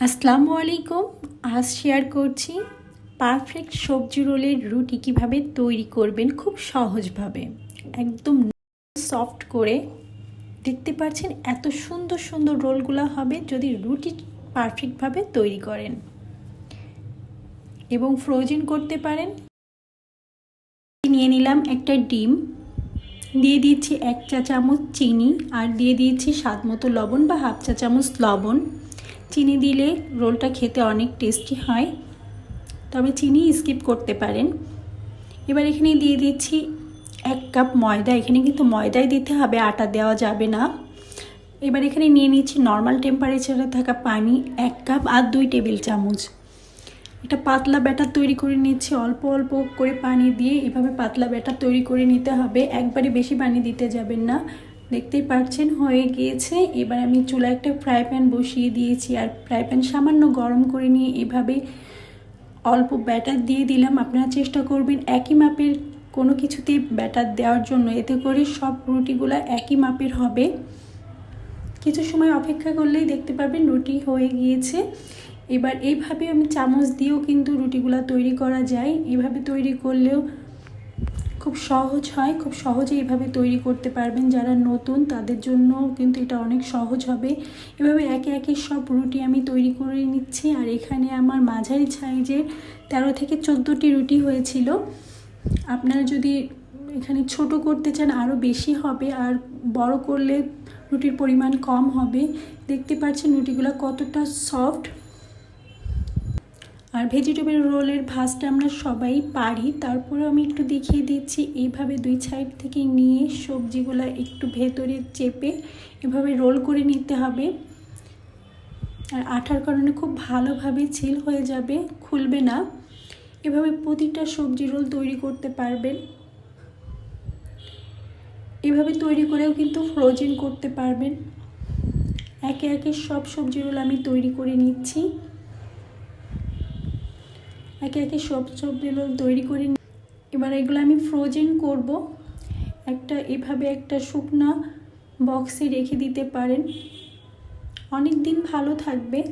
আসসালামু আলাইকুম। আজ শেয়ার করছি পারফেক্ট সবজি রোলের রুটি কীভাবে তৈরি করবেন খুব সহজভাবে। একদম সফট করে। দেখতে পাচ্ছেন এত সুন্দর সুন্দর রোলগুলো হবে যদি রুটি পারফেক্টভাবে তৈরি করেন। এবং ফ্রোজেন করতে পারেন। নিয়ে নিলাম একটা ডিম। দিয়ে দিচ্ছি এক চা চামচ চিনি আর দিয়ে দিয়েছি স্বাদ মতো লবণ বা হাফ চা চামচ লবণ। চিনি দিলে রোলটা খেতে অনেক টেস্টি হয়। তবে চিনি স্কিপ করতে পারেন। এবার এখানে দিয়ে দিচ্ছি এক কাপ ময়দা। এখানে কিন্তু ময়দাই দিতে হবে, আটা দেওয়া যাবে না। এবার এখানে নিয়ে নিচ্ছি নর্মাল টেম্পারেচারে থাকা পানি এক কাপ আর দুই টেবিল চামচ। এটা পাতলা ব্যাটার তৈরি করে নিচ্ছি। অল্প অল্প করে পানি দিয়ে এভাবে পাতলা ব্যাটার তৈরি করে নিতে হবে। একবারে বেশি পানি দিতে যাবেন না। দেখতেই পাচ্ছেন হয়ে গিয়েছে। এবার আমি চুলা একটা ফ্রাই প্যান বসিয়ে দিয়েছি আর ফ্রাই প্যান সামান্য গরম করে নিয়ে এভাবে অল্প ব্যাটার দিয়ে দিলাম। আপনারা চেষ্টা করবেন একই মাপের কোনো কিছুতে ব্যাটার দেওয়ার জন্য। এতে করে সব রুটিগুলো একই মাপের হবে। কিছু সময় অপেক্ষা করলেই দেখতে পাবেন রুটি হয়ে গিয়েছে। এবার এইভাবে আমি চামচ দিয়েও কিন্তু রুটিগুলো তৈরি করা যায়। এভাবে তৈরি করলেও খুব সহজ হয়, খুব সহজে এভাবে তৈরি করতে পারবেন। যারা নতুন, তাদের জন্য কিন্তু এটা অনেক সহজ হবে। এভাবে একে একে সব রুটি আমি তৈরি করে নিচ্ছি। আর এখানে আমার মাঝারি সাইজের তেরো থেকে চোদ্দোটি রুটি হয়েছিল। আপনারা যদি এখানে ছোট করতে চান, আরও বেশি হবে। আর বড় করলে রুটির পরিমাণ কম হবে। দেখতে পাচ্ছেন রুটিগুলো কতটা সফট। আর ভেজিটেবল রোলের ভাজটা আমরা সবাই পারি। তারপরে আমি একটু দেখিয়ে দিচ্ছি। এইভাবে দুই সাইড থেকে নিয়ে সবজিগুলো একটু ভেতরে চেপে এভাবে রোল করে নিতে হবে। আর আঠার কারণে খুব ভালোভাবে ছিল হয়ে যাবে, খুলবে না। এভাবে প্রতিটা সবজি রোল তৈরি করতে পারবেন। এভাবে তৈরি করেও কিন্তু ফ্রোজেন করতে পারবেন। একে একে সব সবজি রোল আমি তৈরি করে নিচ্ছি। একে একে সব সবজিগুলো তৈরি করে এবার এগুলো আমি ফ্রোজেন করব। একটা এভাবে একটা শুকনা বক্সে রেখে দিতে পারেন। অনেক দিন ভালো থাকবে।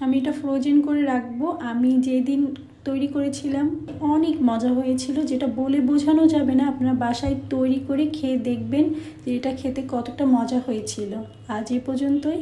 আমি এটা ফ্রোজেন করে রাখব। আমি যেদিন তৈরি করেছিলাম, অনেক মজা হয়েছিল। যেটা বলে বোঝানো যাবে না। আপনার বাসায় তৈরি করে খেয়ে দেখবেন যে এটা খেতে কতটা মজা হয়েছিল। আজ এ পর্যন্তই।